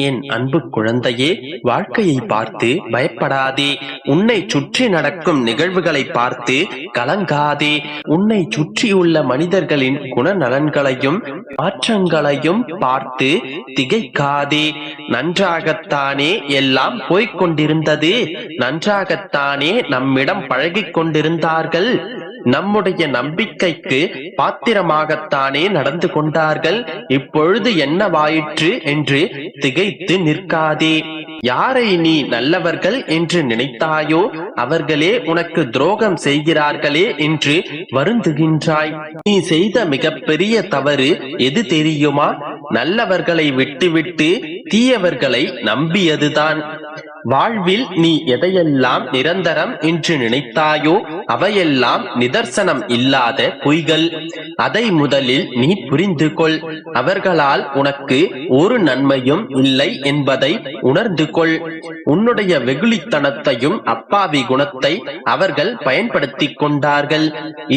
என் அன்பு குழந்தையே வாழ்க்கையை பார்த்து பயப்படாதே. உன்னை சுற்றி நடக்கும் நிகழ்வுகளை பார்த்து கலங்காதே. உன்னை சுற்றியுள்ள மனிதர்களின் குணநலன்களையும் மாற்றங்களையும் பார்த்து திகைக்காதே. நன்றாகத்தானே எல்லாம் போய்க் கொண்டிருந்தது. நன்றாகத்தானே நம்மிடம் பழகிக் கொண்டிருந்தார்கள். நம்முடைய நம்பிக்கைக்கு பாத்திரமாகத்தானே நடந்து கொண்டார்கள். இப்பொழுது என்னவாயிற்று என்று திகைத்து நிற்காதே. யாரை நீ நல்லவர்கள் என்று நினைத்தாயோ அவர்களே உனக்கு துரோகம் செய்கிறார்களே என்று வருந்துகின்றாய். நீ செய்த மிகப்பெரிய தவறு எது தெரியுமா? நல்லவர்களை விட்டுவிட்டு தீயவர்களை நம்பியதுதான். வாழ்வில் நீ எதையெல்லாம் நிரந்தரம் என்று நினைத்தாயோ அவையெல்லாம் நிதர்சனம் இல்லாத பொய்கள். அதை முதலில் நீ புரிந்து கொள் அவர்களால் உனக்கு ஒரு நன்மையும் இல்லை என்பதை உணர்ந்து கொள் உன்னுடைய வெகுளித்தனத்தையும் அப்பாவி குணத்தை அவர்கள் பயன்படுத்தி கொண்டார்கள்.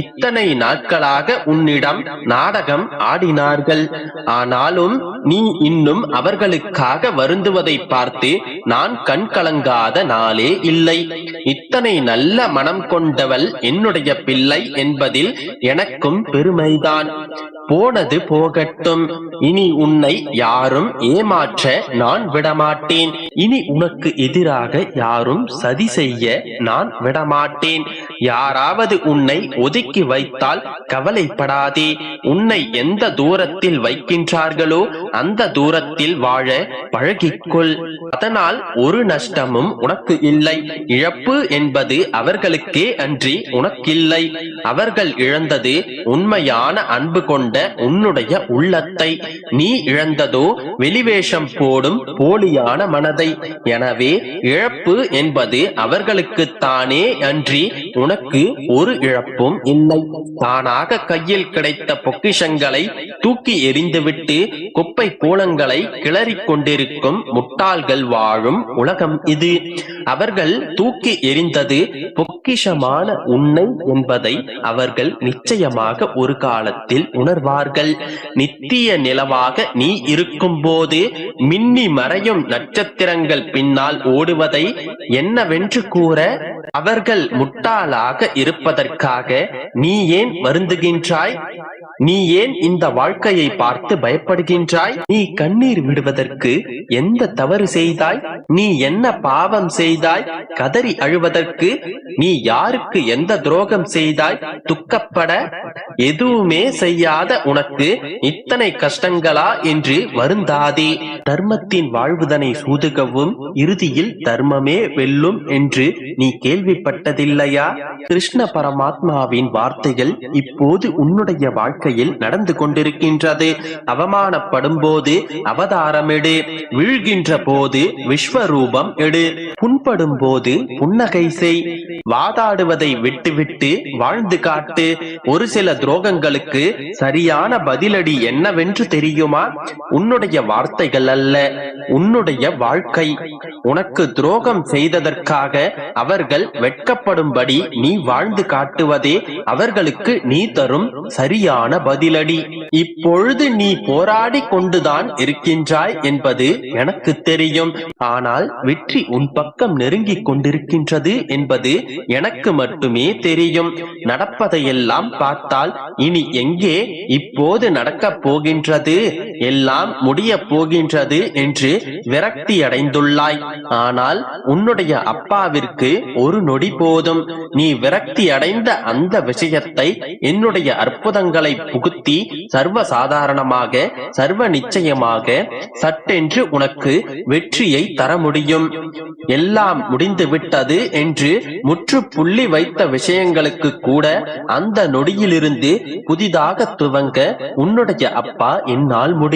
இத்தனை நாட்களாக உன்னிடம் நாடகம் ஆடினார்கள். ஆனாலும் কারণ நீ இன்னும் அவர்களுக்காக வருந்துவதை பார்த்து நான் கண் கலங்காத நாளே இல்லை. இத்தனை நல்ல மனம் கொண்டவள் என்னுடைய பிள்ளை என்பதில் எனக்கும் பெருமைதான். போனது போகட்டும். இனி உன்னை யாரும் ஏமாற்ற நான் விடமாட்டேன். இனி உனக்கு எதிராக யாரும் சதி செய்ய நான் விடமாட்டேன். யாராவது உன்னை ஒதுக்கி வைத்தால் கவலைப்படாதே. உன்னை எந்த தூரத்தில் வைக்கின்றார்களோ அந்த தூரத்தில் வாழ பழகிக்கொள். அதனால் ஒரு நஷ்டமும் உனக்கு இல்லை. இழப்பு என்பது அவர்களுக்கே அன்றி உனக்கில்லை. அவர்கள் இழந்தது உண்மையான அன்பு கொண்ட உன்னுடைய உள்ளத்தை. நீ இழந்ததோ வெளிவேஷம் போடும் போலியான மனதை. எனவே இழப்பு என்பது அவர்களுக்கு தானே அன்றி உனக்கு ஒரு இழப்பும் இல்லை. தானாக கையில் கிடைத்த பொக்கிஷங்களை தூக்கி எறிந்துவிட்டு குப்பை கூலங்களை கிளறிக் கொண்டிருக்கும் முட்டாள்கள் வாழும் உலகம் இது. அவர்கள் தூக்கி எறிந்தது பொக்கிஷமான உண்மை என்பதை அவர்கள் நிச்சயமாக ஒரு காலத்தில் உணர்வார்கள். நித்திய நிலவாக நீ இருக்கும் போது மின்னி மறையும் நட்சத்திரங்கள் பின்னால் ஓடுவதை என்னவென்று கூற அவர்கள் முட்டாளாக இருப்பதற்காக நீ ஏன் வருந்துகின்றாய்? நீ ஏன் இந்த வாழ்க்கையை பார்த்து பயப்படுகின்றாய்? செய்தாய்? நீ கண்ணீர் விடுவதற்கு எந்த தவறு செய்தாய்? நீ என்ன பாவம் செய்தாய்? கதறி அழுவதற்கு நீ யாருக்கு எந்த துரோகம் செய்தாய்? துக்கப்பட எதுவுமே செய்யாத உனக்கு இத்தனை கஷ்டங்களா என்று வருந்தாதே. தர்மத்தின் வாழ்வுதனை சூதுகவும் இறுதியில் தர்மமே வெல்லும் என்று நீ கேள்விப்பட்டதில்லையா? கிருஷ்ண பரமாத்மாவின் வார்த்தைகள் இப்போது உன்னுடைய வாழ்க்கையில் நடந்து கொண்டிருக்கின்றது. அவமானப்படும் போது அவதாரமெடு. வீழ்கின்ற போது விஸ்வரூபம் எடு. புண்படும் போது புன்னகை செய். வாதாடுவதை விட்டுவிட்டு வாழ்ந்து காட்டு. ஒரு சில துரோகங்களுக்கு சரியான பதிலடி என்னவென்று தெரியுமா? உன்னுடைய வார்த்தைகள் அல்ல உன்னுடைய வாழ்க்கை. உனக்கு துரோகம் செய்ததற்காக அவர்கள் வெட்கப்படும்படி நீ வாழ்ந்து காட்டுவதே அவர்களுக்கு நீ தரும் சரியான பதிலடி. இப்பொழுது நீ போராடி கொண்டுதான் இருக்கின்றாய் என்பது எனக்கு தெரியும். ஆனால் வெற்றி உன் பக்கம் நெருங்கிக் கொண்டிருக்கின்றது என்பது எனக்கு மட்டுமே தெரியும். நடப்பதையெல்லாம் பார்த்தால் இனி எங்கே இப்போது நடக்கப் போகின்றது? எல்லாம் முடிய போகின்றது என்று விரக்தி அடைந்துள்ளாய் ஆனால் உன்னுடைய அப்பாவிற்கு ஒரு நொடி போதும். நீ விரக்தி அடைந்த அந்த விஷயத்தை என்னுடைய அற்புதங்களை புகுத்தி சர்வ சாதாரணமாக சர்வ நிச்சயமாக சட்டென்று உனக்கு வெற்றியை தர முடியும். எல்லாம் முடிந்துவிட்டது என்று முற்றுப்புள்ளி வைத்த விஷயங்களுக்கு கூட அந்த நொடியிலிருந்து புதிதாக துவங்க உன்னுடைய அப்பா என்னால் முடியும்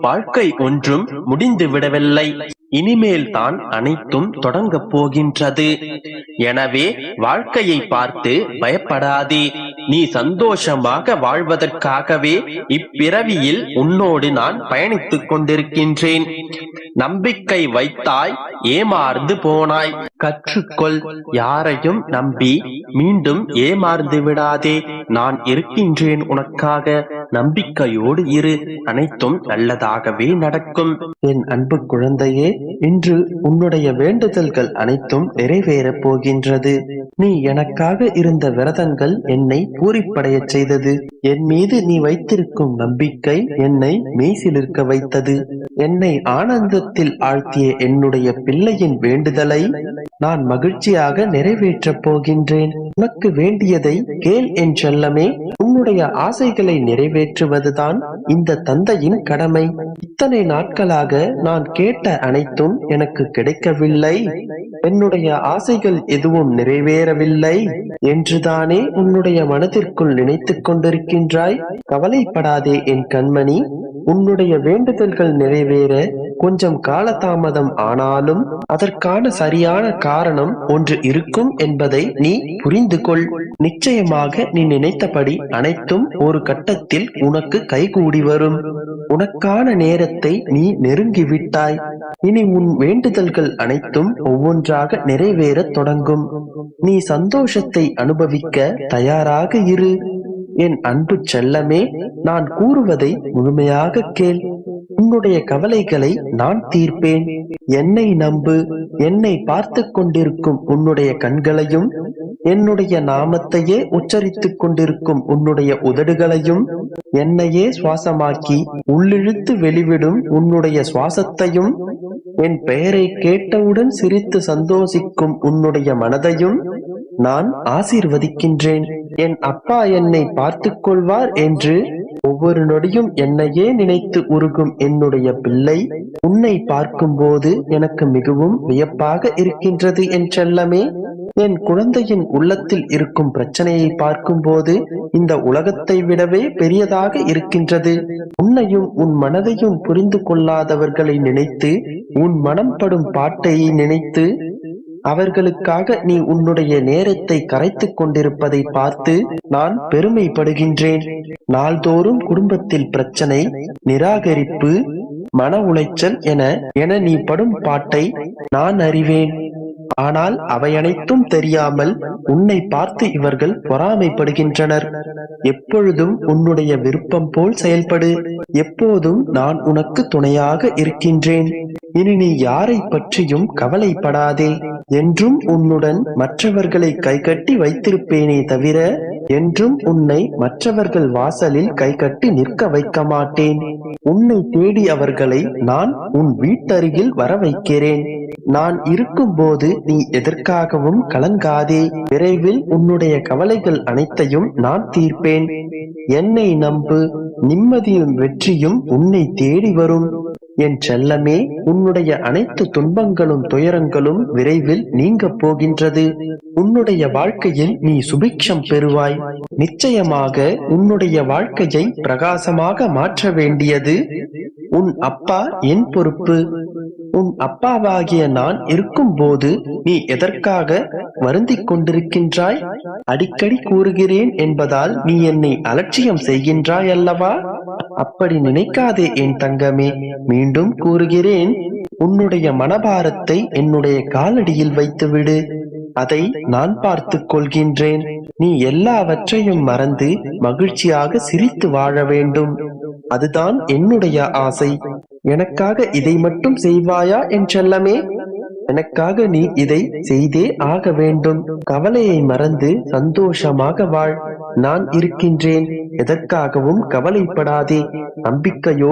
வாழ்க்கை ஒன்றும் முடிந்து விடவில்லை இனிமேல் தான் அனைத்தும் தொடங்கப் போகின்றது. எனவே வாழ்க்கையை பார்த்து பயப்படாதே. நீ சந்தோஷமாக வாழ்வதற்காகவே இப்பிறவியில் உன்னோடு நான் பயணித்துக் கொண்டிருக்கின்றேன். நம்பிக்கை வைத்தாய் ஏமாறுந்து போனாய். கற்றுக்கொள் யாரையும் நம்பி மீண்டும் ஏமாறுந்து விடாதே. நான் இருக்கின்றேன் உனக்காக. நம்பிக்கையோடு இரு. அனைத்தும் நல்லதாகவே நடக்கும். என் அன்பு குழந்தையே இன்று உன்னுடைய வேண்டுதல்கள் அனைத்தும் நிறைவேறப் போகின்றது. நீ எனக்காக இருந்த விரதங்கள் என்னை பூரிப்படையச் செய்தது. என் மீது நீ வைத்திருக்கும் நம்பிக்கை என்னை மெய்சிலிருக்க வைத்தது. என்னை ஆனந்தத்தில் ஆழ்த்திய என்னுடைய பிள்ளையின் வேண்டுதலை நான் மகிழ்ச்சியாக நிறைவேற்றப் போகின்றேன். உனக்கு வேண்டியதை கேள் என் செல்லமே. உன்னுடைய ஆசைகளை நிறைவேற்றுவதுதான் இந்த தந்தையின் கடமை. இத்தனை நாட்களாக நான் கேட்ட அனைத்தும் எனக்கு கிடைக்கவில்லை. என்னுடைய ஆசைகள் எதுவும் நிறைவேறவில்லை. என்றுதானே உன்னுடைய மனதிற்குள் நினைத்துக் கொண்டிருக்கின்றாய். கவலைப்படாதே என் கண்மணி. உன்னுடைய வேண்டுதல்கள் நிறைவேற கொஞ்சம் காலதாமதம் ஆனாலும் அதற்கான சரியான காரணம் ஒன்று இருக்கும் என்பதை நீ புரிந்து கொள் நிச்சயமாக நீ நினைத்தபடி அனைத்தும் ஒரு கட்டத்தில் உனக்கு கைகூடி வரும். உனக்கான நேரத்தை நீ நெருங்கிவிட்டாய். இனி உன் வேண்டுதல்கள் அனைத்தும் ஒவ்வொன்றாக நிறைவேறத் தொடங்கும். நீ சந்தோஷத்தை அனுபவிக்க தயாராக இரு. என் அன்பு செல்லமே நான் கூறுவதை முழுமையாக கேள். உன்னுடைய கவலைகளை நான் தீர்ப்பேன். என்னை நம்பு என்னை பார்த்து கொண்டிருக்கும் உன்னுடைய கண்களையும் என்னுடைய நாமத்தையே உச்சரித்துக் கொண்டிருக்கும் உன்னுடைய உதடுகளையும் என்னையே சுவாசமாக்கி உள்ளிழுத்து வெளிவிடும் உன்னுடைய சுவாசத்தையும் என் பெயரை கேட்டவுடன் சிரித்து சந்தோஷிக்கும் உன்னுடைய மனதையும் நான் ஆசீர்வதிக்கின்றேன். என் அப்பா என்னை பார்த்துக் கொள்வார் என்று ஒவ்வொரு நொடியும் என்னையே நினைத்து உருகும் என்னுடைய பிள்ளை உன்னை பார்க்கும்போது எனக்கு மிகவும் வியப்பாக இருக்கின்றது என் செல்லமே. என் குழந்தையின் உள்ளத்தில் இருக்கும் பிரச்சனையை பார்க்கும்போது இந்த உலகத்தை விடவே பெரியதாக இருக்கின்றது. உன்னையும் உன் மனதையும் புரிந்து கொள்ளாதவர்களை நினைத்து உன் மனம் படும் பாட்டையை நினைத்து அவர்களுக்காக நீ உன்னுடைய நேரத்தை கரைத்துக் கொண்டிருப்பதை பார்த்து நான் பெருமைப்படுகின்றேன். நாள்தோறும் குடும்பத்தில் பிரச்சனை நிராகரிப்பு மன உளைச்சல் என என நீ படும் பாட்டை நான் அறிவேன். ஆனால் அவை அனைத்தும் தெரியாமல் உன்னை பார்த்து இவர்கள் பொறாமைப்படுகின்றனர். எப்பொழுதும் உன்னுடைய விருப்பம் போல் செயல்படு. எப்போதும் நான் உனக்கு துணையாக இருக்கின்றேன். இனி நீ யாரை பற்றியும் கவலைப்படாதே. என்றும் உன்னுடன் மற்றவர்களை கைகட்டி வைத்திருப்பேனே தவிர என்றும் உன்னை மற்றவர்கள் வாசலில் கைகட்டி நிற்க வைக்க மாட்டேன் உன்னை தேடி அவர்களை நான் உன் வீட்டருகில் வர வைக்கிறேன் நான் இருக்கும்போது நீ எதற்காகவும் கலங்காதே. விரைவில் உன்னுடைய கவலைகள் அனைத்தையும் நான் தீர்ப்பேன். என்னை நம்பு நிம்மதியும் வெற்றியும் உன்னை தேடி வரும். என் செல்லமே உன்னுடைய அனைத்து துன்பங்களும் துயரங்களும் விரைவில் நீங்க போகின்றது. உன்னுடைய வாழ்க்கையில் நீ சுபிக்ஷம் பெறுவாய். நிச்சயமாக உன்னுடைய வாழ்க்கையை பிரகாசமாக மாற்ற வேண்டியது. உன் அப்பா என் பொறுப்பு. உன் அப்பாவாகிய நான் இருக்கும்போது நீ எதற்காக வருந்திக் கொண்டிருக்கின்றாய்? அடிக்கடி கூறுகிறேன் என்பதால் நீ என்னை அலட்சியம் செய்கின்றாய் அல்லவா? அப்படி நினைக்காதே என் தங்கமே மீண்டும் கூறுகிறேன். உன்னுடைய மனபாரத்தை என்னுடைய காலடியில் வைத்துவிடு. அதை நான் பார்த்துக் கொள்கின்றேன். நீ எல்லாவற்றையும் மறந்து மகிழ்ச்சியாக சிரித்து வாழ வேண்டும். அதுதான் என்னுடைய ஆசை. எனக்காக இதை மட்டும் செய்வாயா என் செல்லமே? எனக்காக நீ இதை செய்தே ஆக வேண்டும். கவலையை மறந்து சந்தோஷமாக வாழ். நான் இருக்கின்றேன். எதற்காகவும் கவலைப்படாதே. நம்பிக்கையோ